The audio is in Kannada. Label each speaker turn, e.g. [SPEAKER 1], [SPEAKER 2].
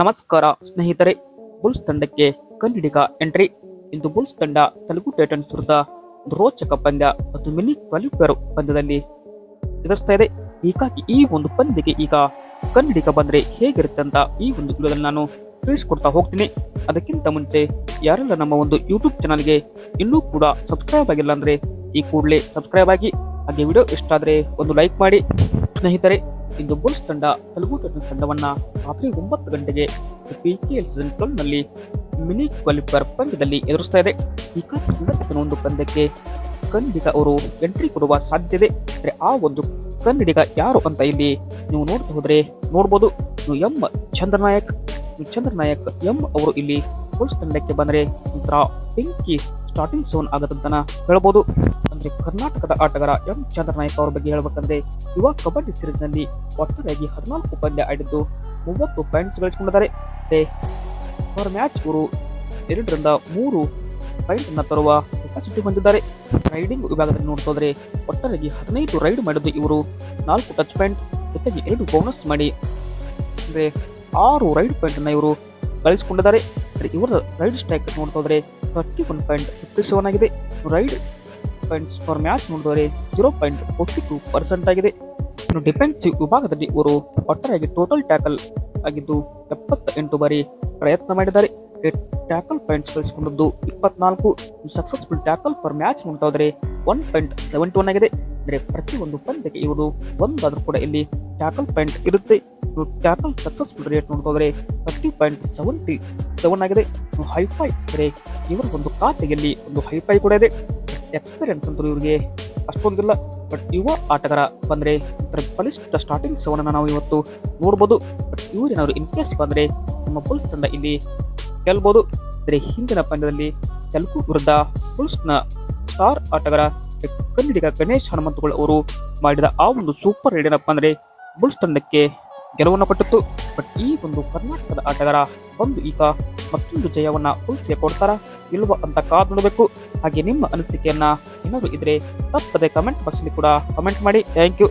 [SPEAKER 1] ನಮಸ್ಕಾರ ಸ್ನೇಹಿತರೆ, ಬುಲ್ಸ್ ತಂಡಕ್ಕೆ ಕನ್ನಡಿಗ ಎಂಟ್ರಿ. ಇಂದು ಬುಲ್ಸ್ ತಂಡ ತೆಲುಗು ಟೈಟನ್ ವಿರುದ್ಧ ರೋಚಕ ಪಂದ್ಯ ಮತ್ತು ಮಿನಿ ಕ್ವಾಲಿಫೈರ್ ಪಂದ್ಯದಲ್ಲಿ ಎದುರಿಸ್ತಾ ಇದೆ. ಹೀಗಾಗಿ ಈ ಒಂದು ಪಂದ್ಯಕ್ಕೆ ಈಗ ಕನ್ನಡಿಗ ಬಂದ್ರೆ ಹೇಗಿರುತ್ತೆ ಅಂತ ಈ ಒಂದು ವಿಡಿಯೋದಲ್ಲಿ ನಾನು ತಿಳಿಸ್ಕೊಡ್ತಾ ಹೋಗ್ತೀನಿ. ಅದಕ್ಕಿಂತ ಮುಂಚೆ ಯಾರೆಲ್ಲ ನಮ್ಮ ಒಂದು ಯೂಟ್ಯೂಬ್ ಚಾನಲ್ಗೆ ಇನ್ನೂ ಕೂಡ ಸಬ್ಸ್ಕ್ರೈಬ್ ಆಗಿಲ್ಲ ಅಂದ್ರೆ ಈ ಕೂಡಲೇ ಸಬ್ಸ್ಕ್ರೈಬ್ ಆಗಿ ಹಾಗೆ ವಿಡಿಯೋ ಇಷ್ಟ ಆದ್ರೆ ಒಂದು ಲೈಕ್ ಮಾಡಿ. ಸ್ನೇಹಿತರೆ ಇಂದು ಬುಲ್ಸ್ ತಂಡ ತೆಲುಗು ಟೈಟನ್ಸ್ ತಂಡವನ್ನ ರಾತ್ರಿ ಒಂಬತ್ತು ಗಂಟೆಗೆ ಪಿಕೆಎಲ್ ಸೀಸನ್ ಟ್ವೆಲ್ನಲ್ಲಿ ಮಿನಿ ಕ್ವಾಲಿಫೈರ್ ಪಂದ್ಯದಲ್ಲಿ ಎದುರಿಸ್ತಾ ಇದೆ. ಇವತ್ತಿನ ಒಂದು ಪಂದ್ಯಕ್ಕೆ ಕನ್ನಡಿಗ ಅವರು ಎಂಟ್ರಿ ಕೊಡುವ ಸಾಧ್ಯತೆ ಅಂದ್ರೆ ಆ ಒಂದು ಕನ್ನಡಿಗ ಯಾರು ಅಂತ ಇಲ್ಲಿ ನೀವು ನೋಡ್ತಾ ಹೋದ್ರೆ ನೋಡ್ಬೋದು. ಎಂ ಚಂದ್ರನಾಯಕ್ ಚಂದ್ರನಾಯಕ್, ಎಂ ಅವರು ಇಲ್ಲಿ ಬುಲ್ಸ್ ತಂಡಕ್ಕೆ ಬಂದ್ರೆ ಒಂಥರ ಬೆಂಕಿ ಸ್ಟಾರ್ಟಿಂಗ್ ಸೋನ್ ಆಗತ್ತಂತನ ಹೇಳ್ಬೋದು. ಅಂದ್ರೆ ಕರ್ನಾಟಕದ ಆಟಗಾರ ಎಂ ಚಂದ್ರನಾಯಕ್ ಅವರ ಬಗ್ಗೆ ಹೇಳಬೇಕಂದ್ರೆ ಯುವ ಕಬಡ್ಡಿ ಸೀರೀಸ್ನಲ್ಲಿ ಒಟ್ಟಾರೆಯಾಗಿ ಹದಿನಾಲ್ಕು ಪಂದ್ಯ ಆಡಿದ್ದು ಮೂವತ್ತು ಪಾಯಿಂಟ್ಸ್ ಗಳಿಸಿಕೊಂಡಿದ್ದಾರೆ. ಅವರ ಮ್ಯಾಚ್ ಗುರು ಎರಡರಿಂದ ಮೂರು ಪಾಯಿಂಟ್ ಅನ್ನ ತರುವ ಕೆಪಾಸಿಟಿ ಹೊಂದಿದ್ದಾರೆ. ರೈಡಿಂಗ್ ವಿಭಾಗದಲ್ಲಿ ನೋಡ್ತಾ ಹೋದ್ರೆ ಒಟ್ಟಾರೆಯಾಗಿ ಹದಿನೈದು ರೈಡ್ ಮಾಡಿದ್ದು ಇವರು ನಾಲ್ಕು ಟಚ್ ಪಾಯಿಂಟ್ ಜೊತೆಗೆ ಎರಡು ಬೋನಸ್ ಮಾಡಿ ಅಂದ್ರೆ ಆರು ರೈಡ್ ಪಾಯಿಂಟ್ ಅನ್ನ ಇವರು ಗಳಿಸಿಕೊಂಡಿದ್ದಾರೆ. ಇವರ ರೈಡ್ ಸ್ಟ್ರೈಕ್ ನೋಡ್ತಾ ಹೋದ್ರೆ thirty one point fifty seven ಆಗಿದೆ. ರೈಡ್ ಪಾಯಿಂಟ್ಸ್ ಪರ್ ಮ್ಯಾಚ್ ನೋಡಿದರೆ zero point forty two percent ಆಗಿದೆ. ಇನ್ನು ಡಿಫೆನ್ಸಿವ್ ವಿಭಾಗದಲ್ಲಿ ಇವರು ಒಟ್ಟಾರೆಯಾಗಿ ಟೋಟಲ್ ಟ್ಯಾಕಲ್ ಆಗಿದ್ದು ಎಪ್ಪತ್ತ ಎಂಟು ಬಾರಿ ಪ್ರಯತ್ನ ಮಾಡಿದ್ದಾರೆ. ಟ್ಯಾಕಲ್ ಪಾಯಿಂಟ್ಸ್ ಗಳಿಸಿಕೊಂಡಿದ್ದು ಇಪ್ಪತ್ನಾಲ್ಕು. ಸಕ್ಸಸ್ಫುಲ್ ಟ್ಯಾಕಲ್ ಪರ್ ಮ್ಯಾಚ್ ನೋಡ್ತಾ ಹೋದರೆ ಒನ್ ಪಾಯಿಂಟ್ ಸೆವೆಂಟಿ ಒನ್ ಆಗಿದೆ. ಅಂದರೆ ಪ್ರತಿಯೊಂದು ಪಂದ್ಯಕ್ಕೆ ಇವರು ಒಂದಾದರೂ ಕೂಡ ಇಲ್ಲಿ ಟ್ಯಾಕಲ್ ಪಾಯಿಂಟ್ ಇರುತ್ತೆ. ಟ್ಯಾಕಲ್ ಸಕ್ಸಸ್ಫುಲ್ ರೇಟ್ ನೋಡ್ತಾ ಹೋದರೆ ತರ್ಟಿ ಪಾಯಿಂಟ್ ಸೆವೆಂಟಿ ಸೆವೆನ್ ಆಗಿದೆ ಹೈಫೈ ಅಂದರೆ ಇವರ ಒಂದು ಖಾತೆಯಲ್ಲಿ ಒಂದು ಹೈಫೈ ಕೂಡ ಇದೆ. ಎಕ್ಸ್ಪೀರಿಯನ್ಸ್ ಅಂತೂ ಇವರಿಗೆ ಅಷ್ಟೊಂದಿಲ್ಲ. ಬಟ್ ಯುವ ಆಟಗಾರ ಬಂದ್ರೆ ಬಲಿಷ್ಠ ಸ್ಟಾರ್ಟಿಂಗ್ ಸೆವೆನ್ ನಾವು ಇವತ್ತು ನೋಡ್ಬೋದು. ಬಟ್ ಇವರೇನಾದ್ರು ಇನ್ ಕೇಸ್ ಬಂದ್ರೆ ನಮ್ಮ ಬುಲ್ಸ್ ತಂಡ ಇಲ್ಲಿ ಗೆಲ್ಬೋದು. ಆದರೆ ಹಿಂದಿನ ಪಂದ್ಯದಲ್ಲಿ ತೆಲುಗು ವಿರುದ್ಧ ಬುಲ್ಸ್ನ ಸ್ಟಾರ್ ಆಟಗಾರ ಕನ್ನಡಿಗ ಗಣೇಶ್ ಹನುಮಂತುಗಳು ಅವರು ಮಾಡಿದ ಆ ಒಂದು ಸೂಪರ್ ಏನಪ್ಪ ಅಂದ್ರೆ ಬುಲ್ಸ್ ತಂಡಕ್ಕೆ ಗೆಲುವನ್ನು ಕೊಟ್ಟಿತ್ತು. ಬಟ್ ಈ ಒಂದು ಕರ್ನಾಟಕದ ಆಟಗಾರ ಬಂದು ಈಗ ಮತ್ತೊಂದು ಜಯವನ್ನ ಉಳಿಸಿ ಕೊಡ್ತಾರ ಇಲ್ವ ಅಂತ ಕಾದು ನೋಡಬೇಕು. ಹಾಗೆ ನಿಮ್ಮ ಅನಿಸಿಕೆಯನ್ನ ಏನಾದ್ರು ಇದ್ರೆ ತಪ್ಪದೆ ಕಮೆಂಟ್ ಬಾಕ್ಸ್ ಕೂಡ ಕಮೆಂಟ್ ಮಾಡಿ. Thank you